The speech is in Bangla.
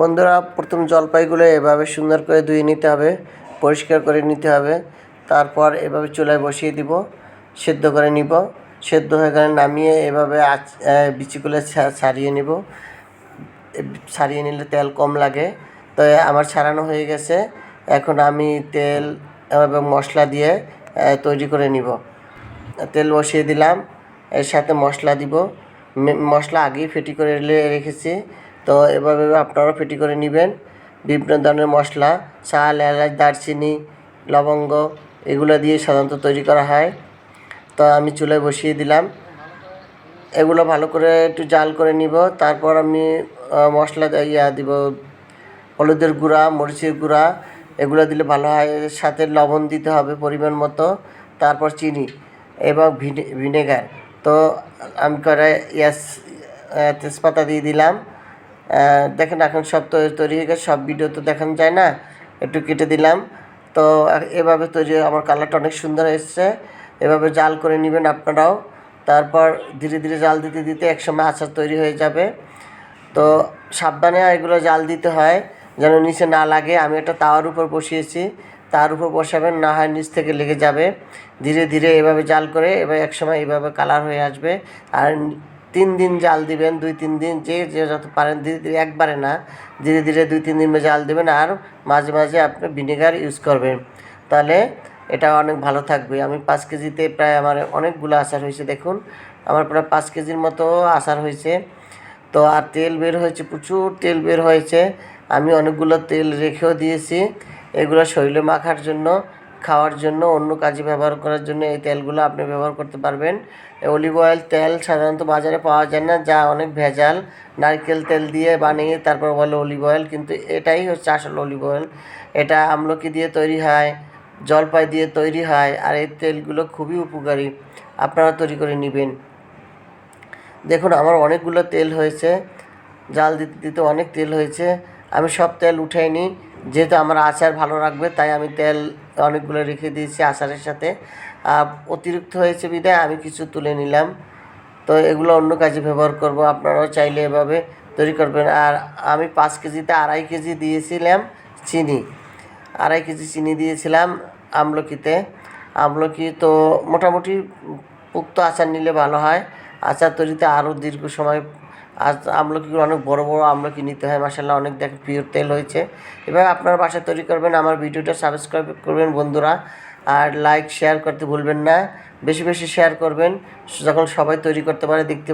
বন্ধুরা, প্রথম জলপাইগুলো এভাবে সুন্দর করে ধুয়ে নিতে হবে, পরিষ্কার করে নিতে হবে। তারপর এভাবে চুলায় বসিয়ে দিব, সেদ্ধ করে নিব। সেদ্ধ হয়ে গেলে নামিয়ে এভাবে আচ বিচিগুলো ছাড়িয়ে নিব। ছাড়িয়ে নিলে তেল কম লাগে। তো আমার ছাড়ানো হয়ে গেছে। এখন আমি তেল এবং মশলা দিয়ে তৈরি করে নিব। তেল বসিয়ে দিলাম, এর সাথে মশলা দিব। মশলা আগেই ফেটি করে রেখেছি। তো এভাবে আপনারাও ফেটি করে নেবেন। বিভিন্ন ধরনের মশলা, চাল, এলাচ, দারচিনি, লবঙ্গ, এগুলো দিয়ে সাধারণত তৈরি করা হয়। তো আমি চুলায় বসিয়ে দিলাম। এগুলো ভালো করে একটু জাল করে নিব। তারপর আমি মশলা ইয়া দিব, হলুদের গুঁড়া, মরিচের গুঁড়া, এগুলো দিলে ভালো হয়। সাথে লবণ দিতে হবে পরিমাণ মতো। তারপর চিনি এবং ভিনে, ভিনেগার। তো আমি করে ইয়াস তেজপাতা দিয়ে দিলাম। দেখেন, এখন সব তৈ- তৈরি হয়ে গেছে, সব ভিডিও তো দেখানো যায় না। একটু কেটে দিলাম। তো এভাবে তৈরি আমার কালারটা অনেক সুন্দর এসছে। এভাবে জাল করে নেবেন আপনারাও। তারপর ধীরে ধীরে জাল দিতে দিতে একসময় আচার তৈরি হয়ে যাবে। তো, সাবধানে এগুলো জাল দিতে হয়, যেন নিচে না লাগে। আমি একটা তাওয়ার উপর বসিয়েছি। তার উপর বসাবেন, না হয় নিচ থেকে লেগে যাবে। ধীরে ধীরে এভাবে জাল করে, এবার একসময় এভাবে কালার হয়ে আসবে। আর তিন দিন জাল দিবেন, দুই, তিন দিন যে যে যত পারেন, ধীরে ধীরে, একবারে না, ধীরে ধীরে দুই, তিন দিন জাল দেবেন আর মাঝে মাঝে আপনি ভিনেগার ইউজ করবেন। তাহলে এটা অনেক ভালো থাকবে। আমি পাঁচ কেজিতে প্রায় আমার অনেকগুলো আচার হয়েছে, দেখুন। আমার প্রায় পাঁচ কেজির মতো আচার হয়েছে। তো আর তেল বের হয়েছে, প্রচুর তেল বের হয়েছে। আমি অনেকগুলো তেল রেখেও দিয়েছি। এগুলো শরীরে মাখার জন্য খাওয়ার জন্য, অন্য কাজে ব্যবহার করার জন্য এই তেলগুলো আপনি ব্যবহার করতে পারবেন। অলিভ অয়েল তেল সাধারণত বাজারে পাওয়া যায় না, যা অনেক ভেজাল। নারকেল তেল দিয়ে বানিয়ে তারপর বলে অলিভ অয়েল, কিন্তু এটাই হচ্ছে আসল অলিভ অয়েল। এটা আমলকি দিয়ে তৈরি হয়, জলপাই দিয়ে তৈরি হয়, আর এই তেলগুলো খুবই উপকারী। আপনারা তৈরি করে নেবেন। দেখুন, আমার অনেকগুলো তেল হয়েছে। জাল দিতে দিতে অনেক তেল হয়েছে। আমি সব তেল উঠাই নিই যেহেতু আমার আচার ভালো রাখবে তাই আমি তেল অনেকগুলো রেখে দিয়েছি আচারের সাথে। অতিরিক্ত হয়েছে বিদায়, আমি কিছু তুলে নিলাম। তো এগুলো অন্য কাজে ব্যবহার করব, আপনারাও চাইলে এভাবে তৈরি করবেন। আর আমি পাঁচ কেজিতে আড়াই কেজি দিয়েছিলাম চিনি। আড়াই কেজি চিনি দিয়েছিলাম আমলকিতে। আমলকি তো মোটামুটি পুক্ত আচার নিলে ভালো হয়। আচার তৈরিতে আরও দীর্ঘ সময় আজ আমলকিগুলো অনেক বড় বড় আমলকি নিতে হয় মাসাল্লাহ অনেক দেখেন পিওর তেল হয়েছে। এবার আপনার বাসা তৈরি করবেন, আমার ভিডিওটা সাবস্ক্রাইব করবেন বন্ধুরা, আর লাইক শেয়ার করতে ভুলবেন না, বেশি বেশি শেয়ার করবেন, যখন সবাই তৈরি করতে পারে, দেখতে